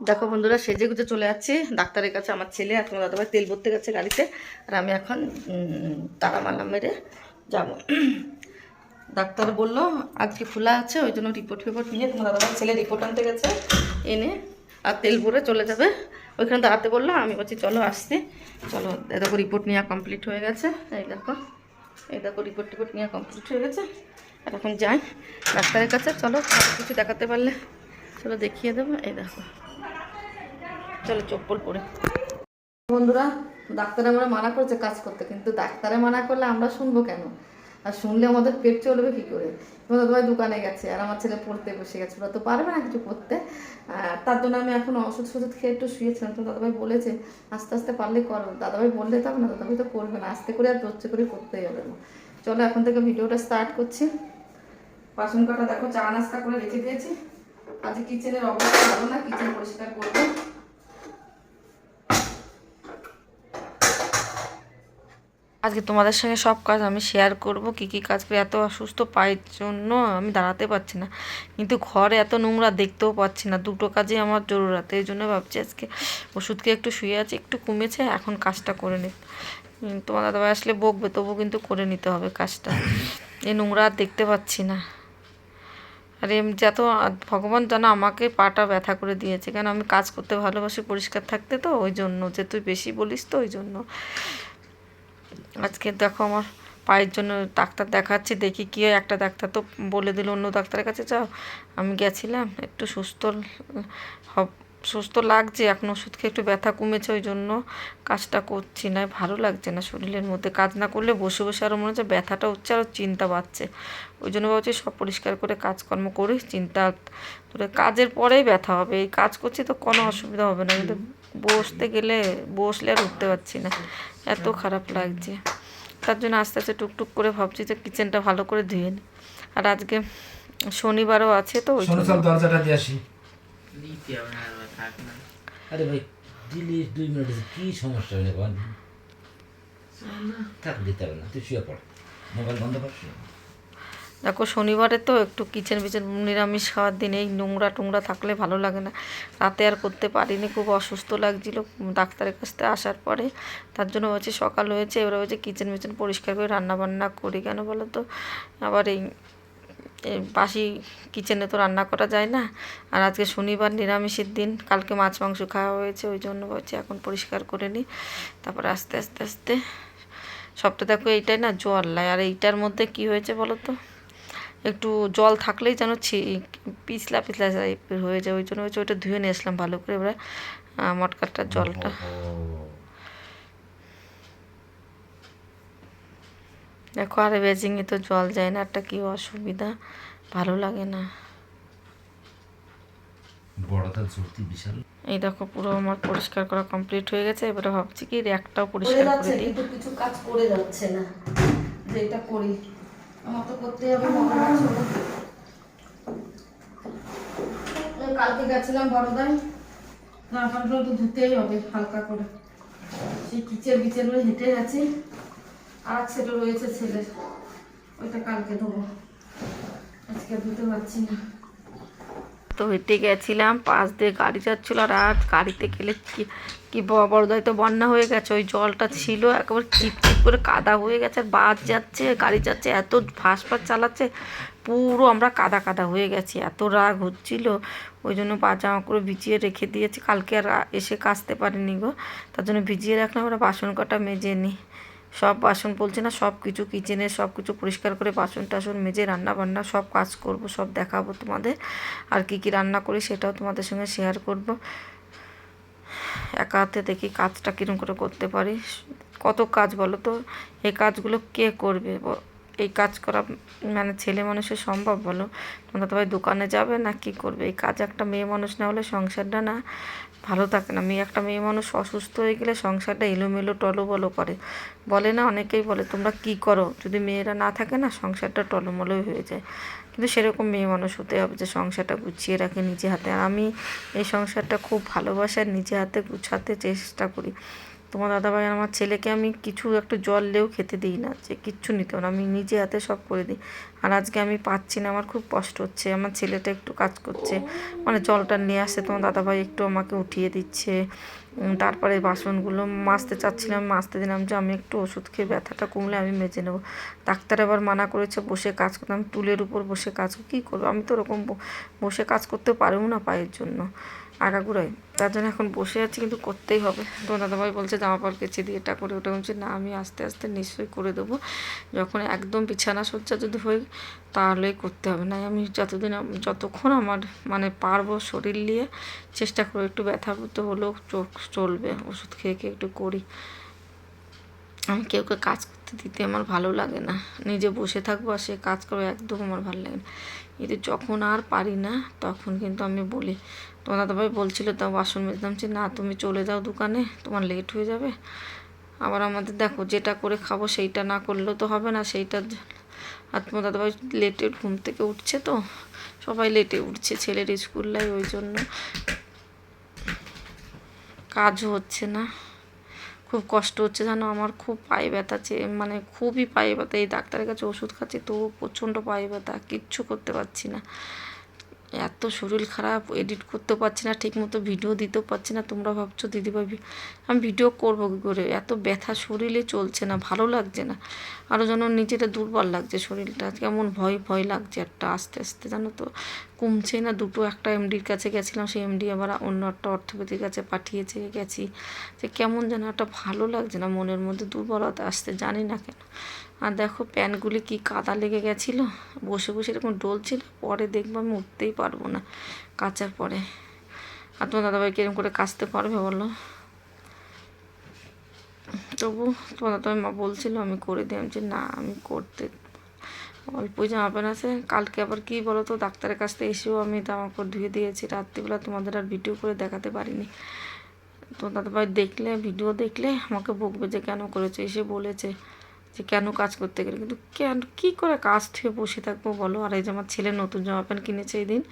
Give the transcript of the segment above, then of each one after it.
দেখো বন্ধুরা, সেজে গুজে চলে যাচ্ছি। ডাক্তারের কাছে আমার ছেলে আর দাদাভাই তেল ভরতে গেছে গাড়িতে আর আমি এখন তারা মালা মেরে যাব। ডাক্তার বলল, আজকে খোলা আছে, ওই জন্য রিপোর্ট ফিপোর্ট নিয়ে তোমার দাদাভাই ছেলে রিপোর্ট আনতে গেছে, এনে আর তেল ভরে চলে যাবে। ওইখানে দাঁড়াতে বলল, আমি বলছি, চলো আসতে। চলো দেখো রিপোর্ট নেওয়া কমপ্লিট হয়ে গেছে। এই দেখো এই দেখো রিপোর্ট টিপোর্ট নেওয়া কমপ্লিট হয়ে গেছে। আর এখন যাই ডাক্তারের কাছে, চলো কিছু দেখাতে পারলে। চলো দেখিয়ে দেবো, এই দেখো। চলো চপ্পল পরে বন্ধুরা, ডাক্তার আমরা মানা করছে কাজ করতে, কিন্তু ডাক্তারে মানা করলে আমরা শুনব কেন? আর শুনলে আমাদের পেট চলবে কি করে? তোমার দাদাভাই দোকানে গেছে, আর আমার ছেলে পড়তে বসে গেছে, ওরা তো পারবে না কিছু করতে তার জন্য আমি এখন ওষুধ ফষুধ খেয়ে একটু শুয়েছিলাম, তো দাদাভাই বলেছে, আস্তে আস্তে পারলে করো। দাদাভাই বললে তো না দাদাভাই তো করবে না, আস্তে করে আর জোরছে করে করতেই হবে না। চলো এখন থেকে ভিডিওটা স্টার্ট করছি। বাসন কাটা দেখো, চা নাস্তা করে রেখে দিয়েছি। আজকে কিচেনের অবস্থা ভালো না, কিচেন পরিষ্কার করব। আজকে তোমাদের সঙ্গে সব কাজ আমি শেয়ার করব, কি কি কাজ করে এত অসুস্থ পায়ের জন্য আমি দাঁড়াতে পারছি না। কিন্তু ঘরে এত নোংরা দেখতেও পাচ্ছি না, দুটো কাজই আমার জরুরাত এই জন্য ভাবছি আজকে ওষুধকে একটু শুয়ে আছে, একটু কমেছে, এখন কাজটা করে নি তোমার দাদাভাই আসলে বকবে তবু কিন্তু করে নিতে হবে কাজটা। এই নোংরা দেখতে পাচ্ছি না। আর এম যত ভগবান যেন আমাকে পাটা ব্যথা করে দিয়েছে, কেন আমি কাজ করতে ভালোবাসি পরিষ্কার থাকতে তো, ওই জন্য। যে তুই বেশি বলিস তো, ওই জন্য। আজকে দেখো আমার পায়ের জন্য ডাক্তার দেখাচ্ছি, দেখি কী হয়। একটা ডাক্তার তো বলে দিল, অন্য ডাক্তারের কাছে যাও। আমি গেছিলাম, একটু সুস্থ হব, সুস্থ লাগছে, এখন ওষুধ খেয়ে একটু ব্যথা কমেছে, ওই জন্য কাজটা করছি না। ভালো লাগছে না শরীরের মধ্যে, কাজ না করলে বসে বসে আরও মনে হচ্ছে ব্যথাটা হচ্ছে আরও চিন্তা বাড়ছে। ওই জন্য ভাবছি সব পরিষ্কার করে কাজকর্ম করি, চিন্তা কাজের পরেই ব্যথা হবে। এই কাজ করছি তো কোনো অসুবিধা হবে না। কিন্তু বসতে গেলে বসলে আর উঠতে পারছি না। এত খারাপ লাগছে। তার জন্য আস্তে আস্তে টুকটুক করে ভাবছি যে কিচেনটা ভালো করে ধুয়ে নিই আর আজকে শনিবারও আছে তো ওই শোনো সব দরজাটা দিয়ে আসি। দিতে হবে না আর থাক না। আরে ভাই দিলি দুই মিনিট কি সমস্যা হলে বল? থাক দিতে হবে না তুই শুয়ে পড়। মোবাইল বন্ধ কর। দেখো শনিবারে তো একটু কিচেন বিচেন নিরামিষ খাওয়ার দিন এই নোংরা টোংরা থাকলে ভালো লাগে না। রাতে আর করতে পারিনি, খুব অসুস্থ লাগছিল ডাক্তারের কাছ থেকে আসার পরে। তার জন্য হচ্ছে সকাল হয়েছে, এবার হচ্ছে কিচেন বিচেন পরিষ্কার করে রান্না বান্না করি। কেন বলো তো? আবার এই বাসি কিচেনে তো রান্না করা যায় না। আর আজকে শনিবার নিরামিষের দিন, কালকে মাছ মাংস খাওয়া হয়েছে, ওই জন্য হচ্ছে এখন পরিষ্কার করে নিই। তারপরে আস্তে আস্তে আস্তে সবটা দেখো এইটাই না জল আর এইটার মধ্যে কি হয়েছে বলো তো? একটু জল থাকলেই যেন ছি পিছলা পিছলা টাইপের হয়ে যায় ওই জন্য হচ্ছে ওইটা ধুয়ে নিয়ে আসলাম ভালো করে। এবার মটকাটার জলটা। দেখো আর বেজিংয়ে তো জল যায় না একটা কি অসুবিধা ভালো লাগে না। এই দেখো পুরো আমার পরিষ্কার করা কমপ্লিট হয়ে গেছে এবারে ভাবছি কি র্যাকটাও পরিষ্কার করে দিই। কিছু কাজ করে যাচ্ছে না যে এটা করি। আমার তো করতেই হবে কালকে গেছিলাম বড়দায় না, এখন তো ধুতেই হবে হালকা করে। সেই কিচের বিচের হেঁটে গেছি। আর ছেলে রয়েছে ছেলের ওইটা কালকে দেবো আজকে ধুতে পারছি না। তো হেঁটে গেছিলাম, পাশ দিয়ে গাড়ি যাচ্ছিল আর আজ গাড়িতে গেলে কি কি বড়দায় তো বন্যা হয়ে গেছে, ওই জলটা ছিল একেবারে চিপচিপ করে কাদা হয়ে গেছে, আর বাস যাচ্ছে, গাড়ি যাচ্ছে, এত ফাঁস ফাঁস চালাচ্ছে, পুরো আমরা কাদা কাদা হয়ে গেছি, এত রাগ হচ্ছিল, ওই জন্য পা জামা করে ভিজিয়ে রেখে দিয়েছি, কালকে আর এসে কাচতে পারিনি গো, তার জন্য ভিজিয়ে রাখলাম, আমরা বাসন কটা মেজে নিই। সব বাসন বলছে না সব কিছু কিচেনের সব কিছু পরিষ্কার করে বাসন টাসন মেজে রান্না বান্না সব কাজ করব, সব দেখাবো তোমাদের। আর কি কি রান্না করি সেটাও তোমাদের সঙ্গে শেয়ার করব। একা হাতে দেখি কাজটা কীরকম করে করতে পারি। কত কাজ বলো তো? এই কাজগুলো কে করবে? এই কাজ করা মানে ছেলে মানুষের সম্ভব বলো? তোমরা তো ভাই দোকানে যাবে না কি করবে? এই কাজ একটা মেয়ে মানুষ না হলে সংসারটা না। ভালো থাকে না। মেয়ে একটা মেয়ে মানুষ অসুস্থ হয়ে গেলে সংসারটা এলোমেলো টলবলো করে। বলে না, অনেকেই বলে, তোমরা কি করো? যদি মেয়েরা না থাকে না, সংসারটা টলমলোই হয়ে যায়। কিন্তু সেরকম মেয়ে মানুষ হতে হবে যে সংসারটা গুছিয়ে রাখে নিজে হাতে। আর আমি এই সংসারটা খুব ভালোবাসার নিজে হাতে গুছাতে চেষ্টা করি। তোমার দাদাভাই আর আমার ছেলেকে আমি কিছু একটা জল লেও খেতে দিই না, যে কিচ্ছু নিতে না, আমি নিজে হাতে সব করে দিই। আর আজকে আমি পাচ্ছি না, আমার খুব কষ্ট হচ্ছে, আমার ছেলেটা একটু কাজ করছে মানে জলটা নিয়ে আসছে, তোমার দাদাভাই একটু আমাকে উঠিয়ে দিচ্ছে। তারপরে বাসনগুলো মাজতে চাচ্ছিলাম, মাজতে দিলাম যে আমি একটু ওষুধ খেয়ে ব্যথাটা কমলে আমি মেজে নেব। ডাক্তার আবার মানা করেছে, বসে কাজ করতে, আমি টুলের উপর বসে কাজ কী করব? আমি তো ওরকম বসে কাজ করতে পারব না পায়ের জন্য। আগাগোড়ায় তার জন্য এখন বসে আছি, কিন্তু করতেই হবে। তোমার দাদাভাই বলছে, জামা কাপড় কেচে দিয়ে এটা করে ওটা। বলছে, না, আমি আস্তে আস্তে নিশ্চয়ই করে দেবো। যখন একদম বিছানা সজ্জা যদি হয়ে, তাহলেই করতে হবে। না আমি যতদিন যতক্ষণ আমার মানে পারব শরীর নিয়ে, চেষ্টা করে একটু ব্যথা তো হলেও চোখ চলবে, ওষুধ খেয়ে খেয়ে একটু করি। আমি কেউকে কাজ করতে দিতে আমার ভালো লাগে না। নিজে বসে থাকব আর সে কাজ করব, একদম আমার ভালো লাগে না। কিন্তু যখন আর পারি না, তখন কিন্তু আমি বলি তোমার দাদাভাই বলছিল তা বাসন মেজতাম যে না, তুমি চলে যাও দোকানে, তোমার লেট হয়ে যাবে। আবার আমাদের দেখো, যেটা করে খাব সেইটা না করলেও তো হবে না, সেইটা আর তোমার দাদাভাই লেটে ঘুম থেকে উঠছে তো, সবাই লেটে উঠছে, ছেলের স্কুল লাই ওই জন্য। কাজও হচ্ছে না। খুব কষ্ট হচ্ছে জানো, আমার খুব পায়ে ব্যথা মানে খুবই পায়ে ব্যথা। এই ডাক্তারের কাছে ওষুধ খাচ্ছি তবু প্রচণ্ড পায়ে ব্যথা, কিচ্ছু করতে পারছি না। এত শরীর খারাপ এডিট করতে পারছি না, ঠিকমতো ভিডিও দিতেও পারছি না, তোমরা ভাবছ দিদিভাই ভি- আমি ভিডিও করব কী করে? এত ব্যথা শরীরে চলছে না, ভালো লাগছে না। আরও যেন নিজেটা দুর্বল লাগছে শরীরটা, কেমন ভয় ভয় লাগছে একটা আস্তে আস্তে, জানো তো। কমছে না, দুটো একটা এমডির কাছে গেছিলাম, সেই এমডি আবার অন্য একটা অর্থোপেডির কাছে পাঠিয়েছে, গেছি। যে কেমন যেন একটা ভালো লাগছে না, মনের মধ্যে দুর্বলতা আসতে জানি না কেন। আর দেখো প্যান্টগুলি কি কাদা লেগে গেছিল? বসে বসে এরকম ডলছিল, পরে দেখব আমি উঠতেই পারব না কাচার পরে। আর তোমার দাদাভাই কিরম করে কাচতে পারবে বলো? তবু তোমার দাদাভাই মা বলছিল, আমি করে দিলাম যে না, আমি করতে অল্পই জামা প্যান্ট আছে, কালকে আবার কি বলো তো ডাক্তারের কাছ থেকে এসেও আমি জামা কাপড় ধুয়ে দিয়েছি। রাত্রিবেলা তোমাদের আর ভিডিও করে দেখাতে পারিনি। তো দাদাভাই দেখলে, ভিডিও দেখলে আমাকে বকবে যে, কেন করেছে? এসে বলেছে যে কেন কাজ করতে গেলে? কিন্তু কেন, কী করে কাজ থেকে বসে থাকব বলো? আর এই যে আমার ছেলে নতুন জামা প্যান্ট কিনেছে এই দিন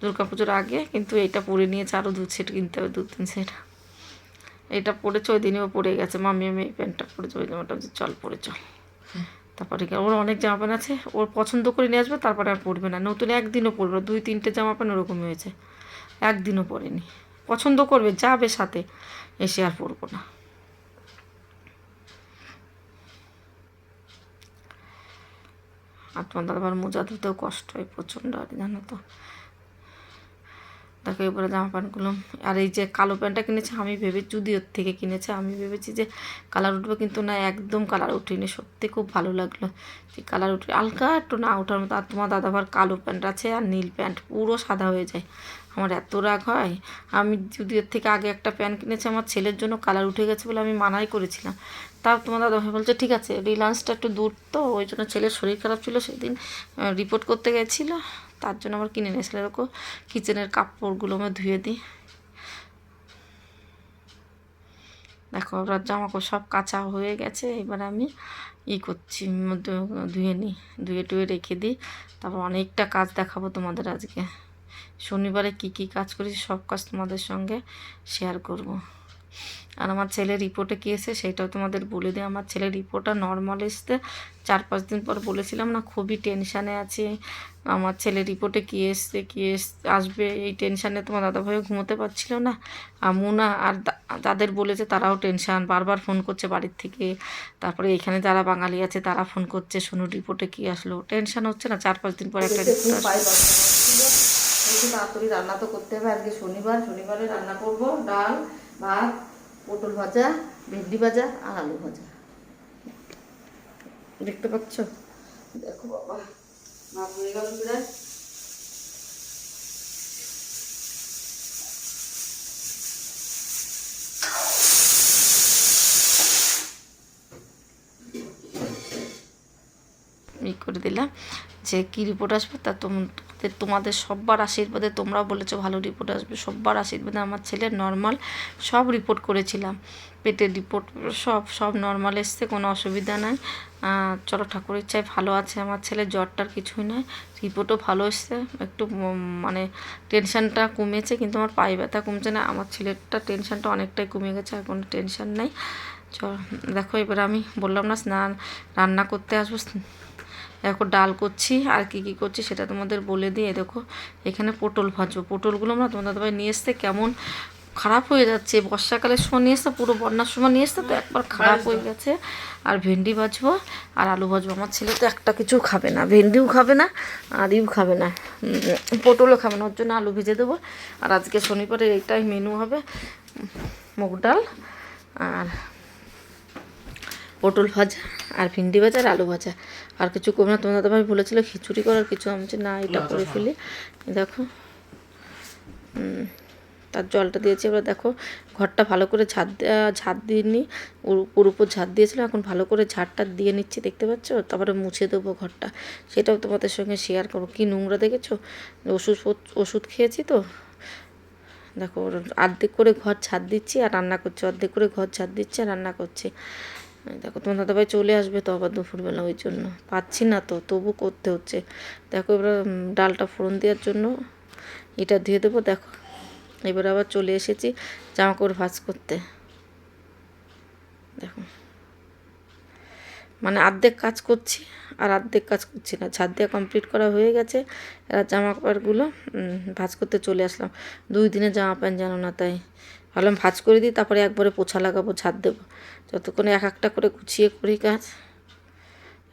দুর্গা পুজোর আগে, কিন্তু এটা পরে নিয়েছে আরও দু সেট কিনতে হবে দু তিন সেট। এটা পরেছে, ওই দিনেও পরে গেছে। মামি, আমি এই প্যান্টটা পরেছে, ওই জামাটা চল পরে চল। তারপরে ওর অনেক জামা প্যান্ট আছে, ওর পছন্দ করে নিয়ে আসবে, তারপরে আর পরবে না। নতুন একদিনও পরবে। দুই, তিনটে জামা প্যান্ট ওরকমই হয়েছে। একদিনও পরেনি। পছন্দ করবে, যাবে সাথে, এসে আর পরবো না। আর তোমার দাদাবার মোজা ধুতেও কষ্ট হয় প্রচণ্ড আর জানো তো। দেখো এবারে জামা প্যান্টগুলো, আর এই যে কালো প্যান্টটা কিনেছে, আমি ভেবে জুদিওর থেকে কিনেছে, আমি ভেবেছি যে কালার উঠবে, কিন্তু না, একদম কালার উঠেনি, সত্যি খুব ভালো লাগল। যে কালার উঠে, হালকা একটু না ওঠার মতো, আর তোমার দাদাভার কালো প্যান্ট আছে আর নীল প্যান্ট, পুরো সাদা হয়ে যায়। আমার এত রাগ হয়, আমি জুদিওর থেকে আগে একটা প্যান্ট কিনেছি, আমার ছেলের জন্য কালার উঠে গেছে বলে আমি মানাই করেছিলাম। তাও তোমার দাদাভাই বলছে, ঠিক আছে রিলায়েন্সটা একটু দূর তো। ওই জন্য ছেলের শরীর খারাপ ছিল সেদিন। রিপোর্ট করতে গেছিল। তার জন্য আমার কিনে নিয়েছিল এরকম কিচেনের কাপড়গুলো আমি ধুয়ে দিই। দেখো ওরা জামা কাপড় সব কাঁচা হয়ে গেছে। এবার আমি ই করছি ধুয়ে নিই। ধুয়ে টুয়ে রেখে দিই। তারপর অনেকটা কাজ দেখাবো তোমাদের আজকে। শনিবারে কি কি কাজ করেছি, সব কাজ তোমাদের সঙ্গে শেয়ার করব। আর আমার ছেলের রিপোর্টে কী এসে সেটাও তোমাদের বলে দিই। আমার ছেলের রিপোর্টটা নর্মাল এসতে চার পাঁচ দিন পর বলেছিলাম না, খুবই টেনশানে আছে। আমার ছেলের রিপোর্টে কী এসছে, কী এস আসবে? এই টেনশানে তোমার দাদাভাইও ঘুমোতে পারছিল না। আর মুনা আর যাদের বলেছে তারাও টেনশান বারবার ফোন করছে বাড়ির থেকে। তারপরে এখানে যারা বাঙালি আছে তারা ফোন করছে শুনুন রিপোর্টে কী আসলো? টেনশান হচ্ছে না, চার পাঁচ দিন পর। একটু তাড়াতাড়ি রান্না তো করতে হবে আজকে শনিবার। শনিবারে রান্না করব, ডাল ভাত, পটল ভাজা, ভেন্ডি ভাজা আর আলু ভাজা। দেখতে পাচ্ছ? দেখো বাবা ভাত হয়ে গেল করে দিলাম যে কী রিপোর্ট আসবে তা তোমাদের যে তোমাদের সব্বার আশীর্বাদে তোমরাও বলেছ ভালো রিপোর্ট আসবে। সব্বার আশীর্বাদে আমার ছেলে নর্মাল সব রিপোর্ট করেছিলাম। পেটের রিপোর্ট সব সব নর্মাল এসছে, কোনো অসুবিধা নাই। চলো ঠাকুরের ইচ্ছায় ভালো আছে আমার ছেলে, জ্বরটার কিছুই নয় রিপোর্টও ভালো এসছে, একটু মানে টেনশনটা কমেছে কিন্তু আমার পায়ে ব্যথা কমছে না। আমার ছেলেরটা টেনশনটা অনেকটাই কমে গেছে আর কোনো টেনশন নেই। চল, দেখো এবার আমি বললাম না, স্নান, রান্না করতে আসব দেখো ডাল করছি আর কি কি করছি সেটা তোমাদের বলে দিয়ে দেখো এখানে পটল ভাজবো। পটলগুলো আমরা তোমাদের দাদাভাই নিয়ে এসতে কেমন খারাপ হয়ে যাচ্ছে। বর্ষাকালের সময় নিয়ে এসতে পুরো বন্যার সময় নিয়ে এসতে তো একবার খারাপ হয়ে গেছে। আর ভেন্ডি ভাজবো আর আলু ভাজবো। আমার ছেলে তো একটা কিছু খাবে না ভেন্ডিও খাবে না আর ইউ খাবে না। পটলও খাবে না ওর জন্য আলু ভেজে দেবো। আর আজকে শনিবারের এইটাই মেনু হবে মুগ ডাল আর পটল ভাজা আর ভিন্ডি ভাজা আর আলু ভাজা। আর কিছু করব না। তোমার দাদাভাই বলেছিল খিচুড়ি করার কিছু আমি না এটা করে ফেলি। দেখো। তার জলটা দিয়েছি। এবার দেখো ঘরটা ভালো করে ঝাড় দিয়ে নিই ওর উপর ঝাড় দিয়েছিল এখন ভালো করে ঝাড়টা দিয়ে নিচ্ছি দেখতে পাচ্ছ? তারপরে মুছে দেবো ঘরটা। সেটাও তোমাদের সঙ্গে শেয়ার করো কি নোংরা দেখেছ? ওষুধ ওষুধ খেয়েছি তো। দেখো অর্ধেক করে ঘর ছাদ দিচ্ছি আর রান্না করছি। অর্ধেক করে ঘর ছাদ দিচ্ছি আর রান্না করছি। দেখো, তোমার দাদাভাই চলে আসবে তো আবার দুপুরবেলা, ওই জন্য। পাচ্ছি না তো, তবু করতে হচ্ছে। দেখো, এবার ডালটা ফোড়ন দেওয়ার জন্য এটা দিয়ে দেবো, দেখো। এবার আবার চলে এসেছি জামা কাপড় ভাঁজ করতে। দেখো। মানে অর্ধেক কাজ করছি, আর অর্ধেক কাজ করছি না। ছাদ দেওয়া কমপ্লিট করা হয়ে গেছে, এবার জামা কাপড়গুলো ভাঁজ করতে চলে আসলাম। দুই দিনে জামা প্যান্ট জানো না তাই। ভাবলাম ভাজ করে দিই, তারপরে একবারে পোছা লাগাবো ছাদ দেবো। যতক্ষণে এক একটা করে গুছিয়ে করি কাজ,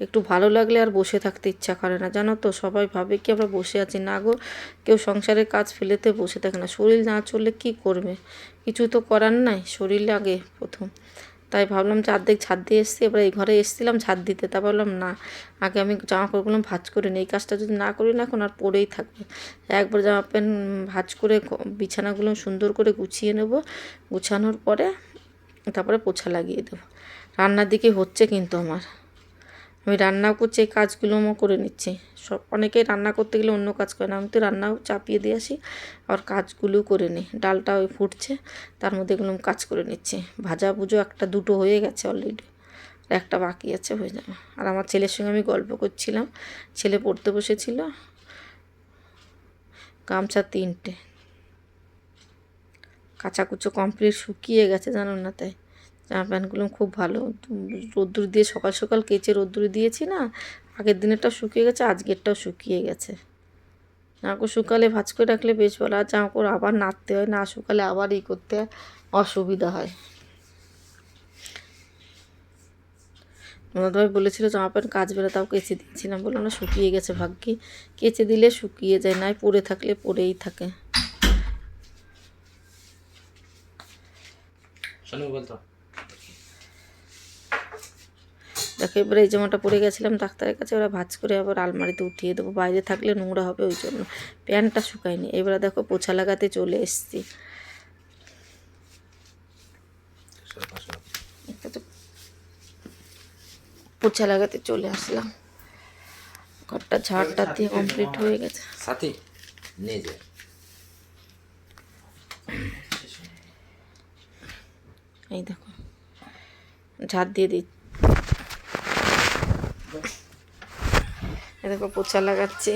একটু ভালো লাগলে আর বসে থাকতে ইচ্ছা করে না। জানো তো, সবাই ভাবে কি আমরা বসে আছি। না গো, কেউ সংসারের কাজ ফেলেতে বসে থাকে না। শরীর না চললে কি করবে? কিছু তো করার নাই, শরীর লাগে প্রথম। তাই ভাবলাম যে অর্ধেক ছাদ দিয়ে এসছি, এবার এই ঘরে এসেছিলাম ছাদ দিতে। তা ভাবলাম, না, আগে আমি জামা কাপড়গুলো ভাঁজ করে নিই। এই কাজটা যদি না করি, না এখন আর পরেই থাকবে। একবার জামা প্যান্ট ভাজ করে বিছানাগুলো সুন্দর করে গুছিয়ে নেব। গুছানোর পরে তারপরে পোছা লাগিয়ে দেবো। রান্নার দিকে হচ্ছে কিন্তু আমার। আমি রান্নাও করছি, এই কাজগুলো আমি করে নিচ্ছি। সব, অনেকেই রান্না করতে গেলে অন্য কাজ করে না। আমি তো রান্নাও চাপিয়ে দিয়ে আসি, আর কাজগুলোও করে নিই। ডালটা ওই ফুটছে, তার মধ্যে এগুলো কাজ করে নিচ্ছি। ভাজা ভুজো একটা দুটো হয়ে গেছে অলরেডি একটা বাকি আছে হয়ে যাবে। আর আমার ছেলের সঙ্গে আমি গল্প করছিলাম। ছেলে পড়তে বসেছিল, গামছা তিনটে। কাঁচা কুচো কমপ্লিট শুকিয়ে গেছে, জানো না তাই? জামা প্যান্টগুলো খুব ভালো। রোদ্দুর দিয়ে সকাল সকাল কেচে রোদ্দুরে দিয়েছি না, আগের দিনেরটাও শুকিয়ে গেছে, আজকেরটাও শুকিয়ে গেছে। জামা কাপড় শুকালে, ভাজ করে রাখলে বেশ ভালো, আর জামা কাপড় আবার নাড়তে হয়, না শুকালে আবার ই করতে অসুবিধা হয়। ভাই বলেছিল, জামা প্যান্ট কাজ বেরো তাও কেচে দিয়েছিলাম বললাম না, শুকিয়ে গেছে ভাগ্যি। কেচে দিলে শুকিয়ে যায় নাই পরে থাকলে পরেই থাকে। বলতো। দেখো এবারে এই জামাটা পরে গেছিলাম ডাক্তারের কাছে ওরা ভাজ করে আবার আলমারিতে উঠিয়ে দেবো। বাইরে থাকলে নোংরা হবে ওই জন্য। প্যান্টটা শুকায়নি। এবারে দেখো পোছা লাগাতে চলে এসছি। পোছা লাগাতে চলে আসলাম। ঘরটা ঝাড়টা দিয়ে কমপ্লিট হয়ে গেছে। সাথে নিয়ে যায় এই দেখো ঝাড় দিয়ে দিই দেখো পোছা লাগাচ্ছে।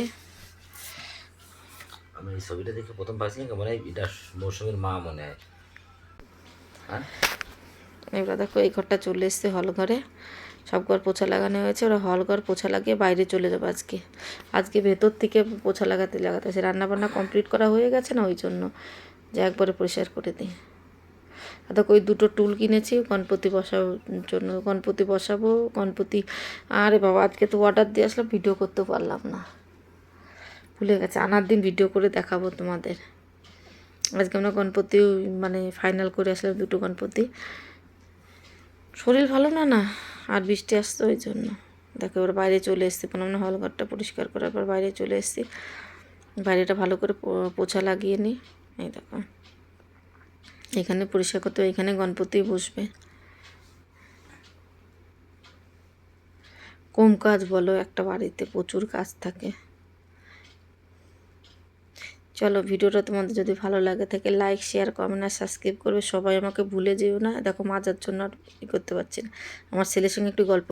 আমি এই ছবিটা দেখে প্রথম পাইছিলাম মনে হয় এটা মৌসুমীর মা মনে হয়। হ্যাঁ? এবার দেখো এই ঘরটা চলে এসছে হল ঘরে। সব ঘর পোছা লাগানো হয়েছে। ওরা হল ঘর পোছা লাগিয়ে বাইরে চলে যাব আজকে। আজকে ভেতর থেকে পোছা লাগাতে লাগাতে আছে। রান্না বান্না কমপ্লিট করা হয়ে গেছে না ওই জন্য? যে একবারে পরিষ্কার করে দিই। দেখো ওই দুটো টুল কিনেছি, গণপতি বসানোর জন্য। গণপতি বসাবো, গণপতি আরে বাবা, আজকে তো অর্ডার দিয়ে আসলাম ভিডিও করতে পারলাম না। ভুলে গেছে, আনার দিন ভিডিও করে দেখাবো তোমাদের। আজকে আমরা গণপতি মানে ফাইনাল করে আসলাম দুটো গণপতি। শরীর ভালো না না? আর বৃষ্টি আসতো ওই জন্য। দেখো, এবার বাইরে চলে এসেছি। বললাম না, হল ঘরটা পরিষ্কার করার পর বাইরে চলে এসেছি। বাইরেটা ভালো করে পোছা লাগিয়ে নিই এই দেখো। এখানে পরিষ্কার করতে এখানে গণপতি বসবে। কম কাজ বলো, একটা বাড়িতে প্রচুর কাজ থাকে। চলো, ভিডিওটা তোমাদের যদি ভালো লাগে থাকে লাইক শেয়ার কমেন্ট আর সাবস্ক্রাইব করবে। সবাই আমাকে ভুলে যেও না। দেখো, মাজার জন্য আর করতে পারছি না। আমার ছেলের সঙ্গে একটু গল্প